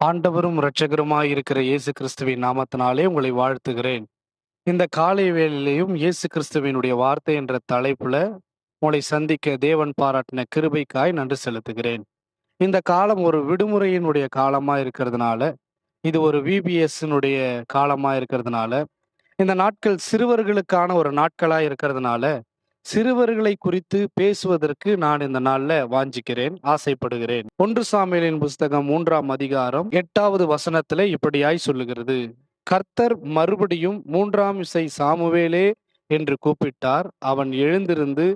ஆண்டவரும் இரட்சகருமாய் இருக்கிற இயேசு கிறிஸ்துவின் நாமத்தினாலே உங்களை வாழ்த்துகிறேன். இந்த காலை வேளையிலையும் இயேசு கிறிஸ்துவினுடைய வார்த்தை என்ற தலைப்புல உங்களை சந்திக்க தேவன் பாராட்டின கிருபைக்காய் நன்றி செலுத்துகிறேன். இந்த காலம் ஒரு விடுமுறையினுடைய காலமா இருக்கிறதுனால இது ஒரு விபிஎஸ்னுடைய காலமா இருக்கிறதுனால இந்த நாட்கள் சிறுவர்களுக்கான ஒரு நாட்களா இருக்கிறதுனால சிறுவர்களை குறித்து பேசுவதற்கு நான் இந்த நாள்ல வாஞ்சிக்கிறேன் ஆசைப்படுகிறேன். ஒன்று சாமியலின் புஸ்தகம் மூன்றாம் அதிகாரம் எட்டாவது வசனத்துல இப்படியாய் சொல்லுகிறது. கர்த்தர் மறுபடியும் மூன்றாம் இசை சாமுவேலே என்று கூப்பிட்டார். அவன் எழுந்திருந்து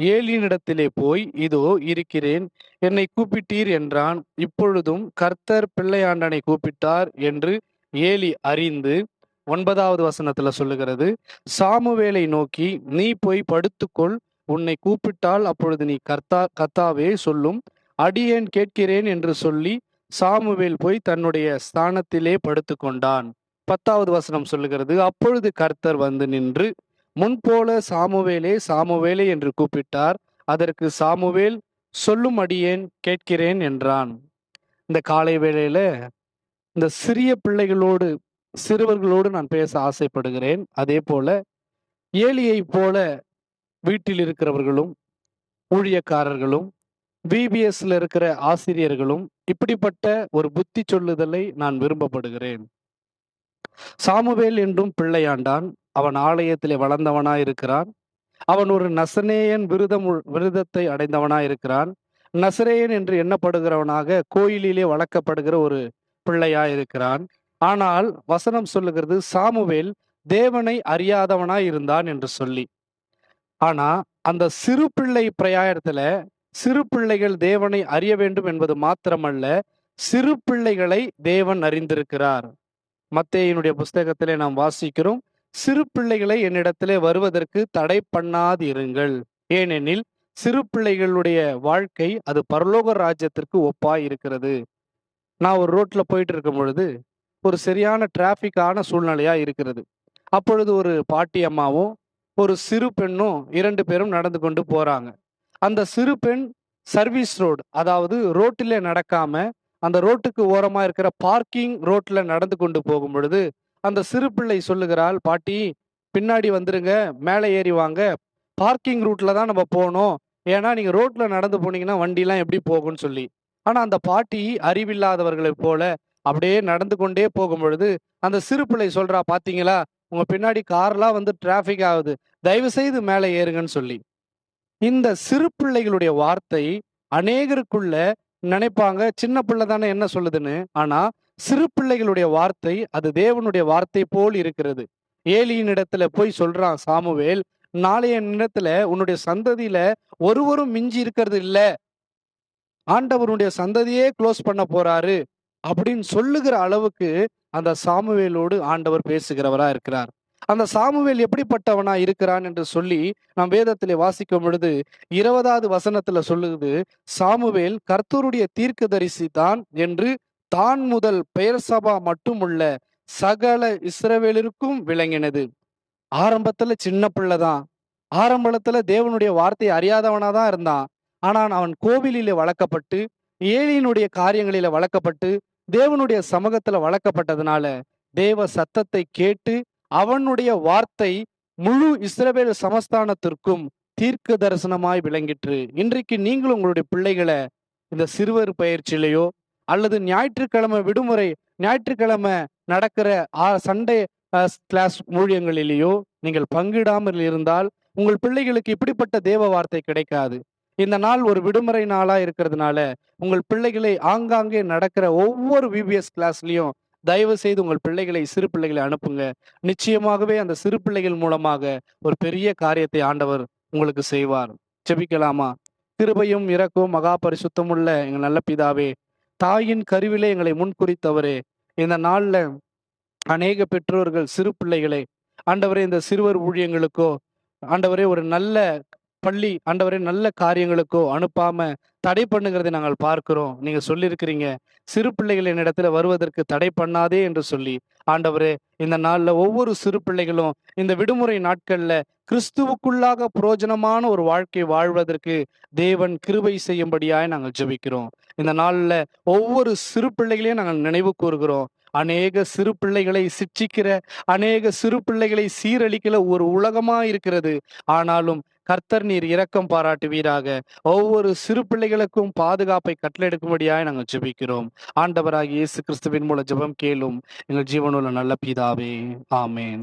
ஏலியினிடத்திலே போய் இதோ இருக்கிறேன் என்னை கூப்பிட்டீர் என்றான். இப்பொழுதும் கர்த்தர் பிள்ளையாண்டனை கூப்பிட்டார் என்று ஏலி அறிந்து ஒன்பதாவது வசனத்துல சொல்லுகிறது சாமுவேலை நோக்கி நீ போய் படுத்துக்கொள் உன்னை கூப்பிட்டால் அப்பொழுது நீ கர்த்தா கர்த்தாவே சொல்லும். அடியேன் கேட்கிறேன்? என்று சொல்லி சாமுவேல் போய் தன்னுடைய ஸ்தானத்திலே படுத்துக்கொண்டான். பத்தாவது வசனம் சொல்லுகிறது அப்பொழுது கர்த்தர் வந்து நின்று முன்போல சாமுவேலே சாமுவேலே என்று கூப்பிட்டார். அதற்கு சாமுவேல் சொல்லும் அடியேன் கேட்கிறேன்? என்றான். இந்த காலை வேளையில இந்த சிறிய பிள்ளைகளோடு சிறுவர்களோடு நான் பேச ஆசைப்படுகிறேன். அதே போல ஏலியை போல வீட்டில் இருக்கிறவர்களும் ஊழியக்காரர்களும் விபிஎஸ்ல இருக்கிற ஆசிரியர்களும் இப்படிப்பட்ட ஒரு புத்தி சொல்லுதலை நான் விரும்பப்படுகிறேன். சாமுவேல் என்றும் பிள்ளையாண்டான். அவன் ஆலயத்திலே வளர்ந்தவனாயிருக்கிறான். அவன் ஒரு நசனேயன் விருதம் விருதத்தை அடைந்தவனாய் இருக்கிறான் நசரேயன் என்று எண்ணப்படுகிறவனாக கோயிலிலே வளர்க்கப்படுகிற ஒரு பிள்ளையாயிருக்கிறான். ஆனால் வசனம் சொல்லுகிறது சாமுவேல் தேவனை அறியாதவனாய் இருந்தான் என்று சொல்லி. ஆனா அந்த சிறு பிள்ளை பிரயாணத்துல சிறு பிள்ளைகள் தேவனை அறிய வேண்டும் என்பது மாத்திரமல்ல சிறு பிள்ளைகளை தேவன் அறிந்திருக்கிறார். மத்தேயினுடைய புஸ்தகத்திலே நாம் வாசிக்கிறோம் சிறு பிள்ளைகளை என்னிடத்திலே வருவதற்கு தடை பண்ணாதிருங்கள். ஏனெனில் சிறு பிள்ளைகளுடைய வாழ்க்கை அது பரலோக ராஜ்யத்திற்கு ஒப்பாய் இருக்கிறது நான் ஒரு ரோட்ல போயிட்டு இருக்கும் பொழுது ஒரு சரியான டிராஃபிக்கான சூழ்நிலையாக இருக்கிறது. அப்பொழுது ஒரு பாட்டி அம்மாவும் ஒரு சிறு பெண்ணும் இரண்டு பேரும் நடந்து கொண்டு போகிறாங்க அந்த சிறு பெண் சர்வீஸ் ரோடு அதாவது ரோட்டிலே நடக்காம அந்த ரோட்டுக்கு ஓரமாக இருக்கிற பார்க்கிங் ரோட்டில் நடந்து கொண்டு போகும் பொழுது அந்த சிறு பிள்ளை சொல்லுகிறாள் பாட்டி பின்னாடி வந்துருங்க மேலே ஏறி வாங்க. பார்க்கிங் ரூட்டில் தான் நம்ம போகணும். ஏன்னா நீங்கள் ரோட்டில் நடந்து போனீங்கன்னா வண்டிலாம் எப்படி போகும்னு சொல்லி. ஆனால் அந்த பாட்டி அறிவில்லாதவர்களைப் போல அப்படியே நடந்து கொண்டே போகும் பொழுது அந்த சிறு பிள்ளை சொல்றா பாத்தீங்களா? உங்க பின்னாடி கார்லாம் வந்து டிராஃபிக் ஆகுது. தயவு செய்து மேலே ஏறுங்கன்னு சொல்லி. இந்த சிறு பிள்ளைகளுடைய வார்த்தை அநேகருக்குள்ள நினைப்பாங்க. சின்ன பிள்ளை தானே என்ன சொல்லுதுன்னு? ஆனா சிறு பிள்ளைகளுடைய வார்த்தை அது தேவனுடைய வார்த்தை போல் இருக்கிறது. ஏலியின் இடத்துல போய் சொல்றான் சாமுவேல் நாளைய நிலத்துல உன்னுடைய சந்ததியில ஒருவரும் மிஞ்சி இருக்கிறது இல்ல. ஆண்டவருடைய சந்ததியே க்ளோஸ் பண்ண போறாரு. அப்படின்னு சொல்லுகிற அளவுக்கு அந்த சாமுவேலோடு ஆண்டவர் பேசுகிறவரா இருக்கிறார். அந்த சாமுவேல் எப்படிப்பட்டவனா இருக்கிறான் என்று சொல்லி நாம் வேதத்திலே வாசிக்கும் பொழுது இருபதாவது வசனத்துல சொல்லுது சாமுவேல் கர்த்தருடைய தீர்க்கதரிசி தான் என்று தான் முதல் பெயர் சபா மட்டுமுள்ள சகல இஸ்ரவேலருக்கும் விளங்கினது. ஆரம்பத்துல சின்ன பிள்ளைதான் ஆரம்பத்துல தேவனுடைய வார்த்தையை அறியாதவனா தான் இருந்தான். ஆனால் அவன் கோவிலிலே வளர்க்கப்பட்டு ஏழியினுடைய காரியங்களில வளர்க்கப்பட்டு தேவனுடைய சமூகத்துல வளர்க்கப்பட்டதுனால தேவ சத்தத்தை கேட்டு அவனுடைய வார்த்தை முழு இஸ்ரவேல் சமஸ்தானத்திற்கும் தீர்க்க தரிசனமாய் விளங்கிற்று. இன்றைக்கு நீங்களும் உங்களுடைய பிள்ளைகளை இந்த சிறுவர் பயிற்சியிலையோ அல்லது ஞாயிற்றுக்கிழமை விடுமுறை ஞாயிற்றுக்கிழமை நடக்கிற சண்டே கிளாஸ் ஊழியங்களிலேயோ நீங்கள் பங்கிடாமல் இருந்தால் உங்கள் பிள்ளைகளுக்கு இப்படிப்பட்ட தேவ வார்த்தை கிடைக்காது. இந்த நாள் ஒரு விடுமுறை நாளா இருக்கிறதுனால உங்கள் பிள்ளைகளை ஆங்காங்கே நடக்கிற ஒவ்வொரு விபிஎஸ் கிளாஸ்லயும் தயவு செய்து உங்கள் பிள்ளைகளை சிறு பிள்ளைகளை அனுப்புங்க. நிச்சயமாகவே அந்த சிறு பிள்ளைகள் மூலமாக ஒரு பெரிய காரியத்தை ஆண்டவர் உங்களுக்கு செய்வார். செபிக்கலாமா கிருபையும் இறக்கும் மகா பரிசுத்தம் உள்ள எங்கள் நல்ல பிதாவே தாயின் கருவிலே எங்களை முன்குறித்தவரே இந்த நாள்ல அநேக பெற்றோர்கள் சிறு பிள்ளைகளை ஆண்டவரே இந்த சிறுவர் ஊழியங்களுக்கோ ஆண்டவரே ஒரு நல்ல பள்ளி ஆண்டவரே நல்ல காரியங்களுக்கோ அனுப்பாம தடை பண்ணுகிறதை நாங்கள் பார்க்கிறோம். நீங்க சொல்லியிருக்கிறீங்க. சிறு பிள்ளைகள் என்னிடத்துல வருவதற்கு தடை பண்ணாதே என்று சொல்லி. ஆண்டவரே இந்த நாள்ல ஒவ்வொரு சிறு பிள்ளைகளும் இந்த விடுமுறை நாட்கள்ல கிறிஸ்துவுக்குள்ளாக புரோஜனமான ஒரு வாழ்க்கை வாழ்வதற்கு தேவன் கிருபை செய்யும்படியாய் நாங்கள் ஜெபிக்கிறோம். இந்த நாள்ல ஒவ்வொரு சிறு பிள்ளைகளையும் நாங்கள் நினைவு கூறுகிறோம். அநேக சிறு பிள்ளைகளை சிட்சிக்கிற அநேக சிறு பிள்ளைகளை சீரழிக்கிற ஒரு உலகமா இருக்கிறது ஆனாலும் கர்த்தர் நீர் இரக்கம் பாராட்டுவீராக. ஒவ்வொரு சிறு பிள்ளைகளுக்கும் பாதுகாப்பை கட்டளெடுக்கும்படியாக நாங்கள் ஜெபிக்கிறோம். ஆண்டவராகிய இயேசு கிறிஸ்துவின் மூலம் ஜெபம் கேளும். எங்கள் ஜீவனுள்ள நல்ல பிதாவே. ஆமேன்.